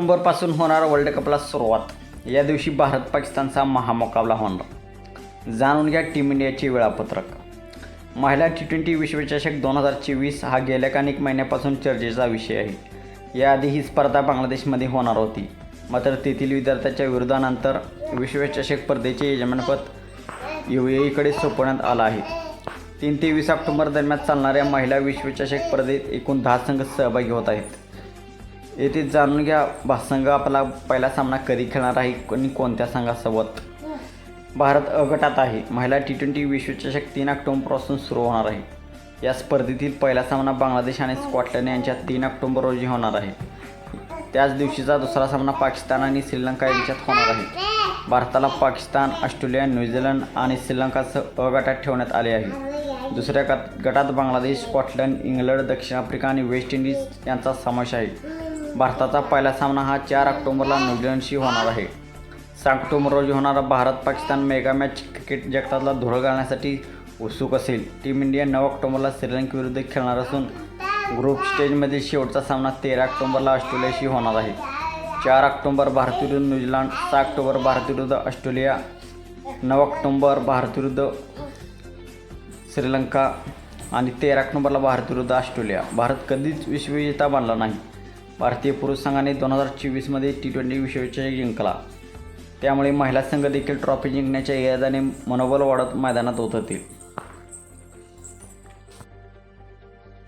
नोव्हेंबरपासून होणार वर्ल्ड कपला सुरुवात. या दिवशी भारत पाकिस्तानचा महामुकाबला होणार. जाणून घ्या टीम इंडियाचे वेळापत्रक. महिला टी ट्वेंटी विश्वचषक दोन हजार चोवीस हा गेल्या अनेक महिन्यापासून चर्चेचा विषय आहे. याआधी ही स्पर्धा बांगलादेशमध्ये होणार होती. मात्र तेथील विद्यार्थ्याच्या विरोधानंतर विश्वचषक स्पर्धेचे यजमानपद यू ए ईकडे सोपवण्यात आलं आहे. तीन ते वीस ऑक्टोबर दरम्यान चालणाऱ्या महिला विश्वचषक स्पर्धेत एकूण दहा संघ सहभागी होत आहेत. येथे जाणून घ्या भा संघ आपला पहिला सामना कधी खेळणार आहे आणि कोणत्या संघासोबत? भारत अगटात आहे. महिला टी ट्वेंटी विश्वचषक तीन ऑक्टोबरपासून सुरू होणार आहे. या स्पर्धेतील पहिला सामना बांगलादेश आणि स्कॉटलंड यांच्यात तीन ऑक्टोबर रोजी होणार आहे. त्याच दिवशीचा दुसरा सामना पाकिस्तान आणि श्रीलंका यांच्यात होणार आहे. भारताला पाकिस्तान ऑस्ट्रेलिया न्यूझीलंड आणि श्रीलंकासह अ गटात ठेवण्यात आले आहे. दुसऱ्या गटात बांगलादेश स्कॉटलंड इंग्लंड दक्षिण आफ्रिका आणि वेस्ट इंडिज यांचा समावेश आहे. भारताचा पहिला सामना हा चार ऑक्टोबरला न्यूझीलंडशी होणार आहे. सहा ऑक्टोबर रोजी होणारा Bharat Pakistan mega match cricket जगतातला धुळ घालण्यासाठी उत्सुक असेल. टीम इंडिया नऊ ऑक्टोबरला श्रीलंकेविरुद्ध खेळणार असून ग्रुप स्टेजमधील शेवटचा सामना तेरा ऑक्टोबरला ऑस्ट्रेलियाशी होणार आहे. चार ऑक्टोबर भारतविरुद्ध न्यूझीलंड सहा ऑक्टोबर भारतविरुद्ध ऑस्ट्रेलिया नऊ ऑक्टोबर भारतविरुद्ध श्रीलंका आणि तेरा ऑक्टोबरला भारतविरुद्ध ऑस्ट्रेलिया. भारत कधीच विश्वविजेता बनला नाही. भारतीय पुरुष संघाने दोन हजार चोवीसमध्ये टी ट्वेंटी विश्वचषक जिंकला. त्यामुळे महिला संघ देखील ट्रॉफी जिंकण्याच्या इराद्याने मनोबल वाढत मैदानात उतरतील.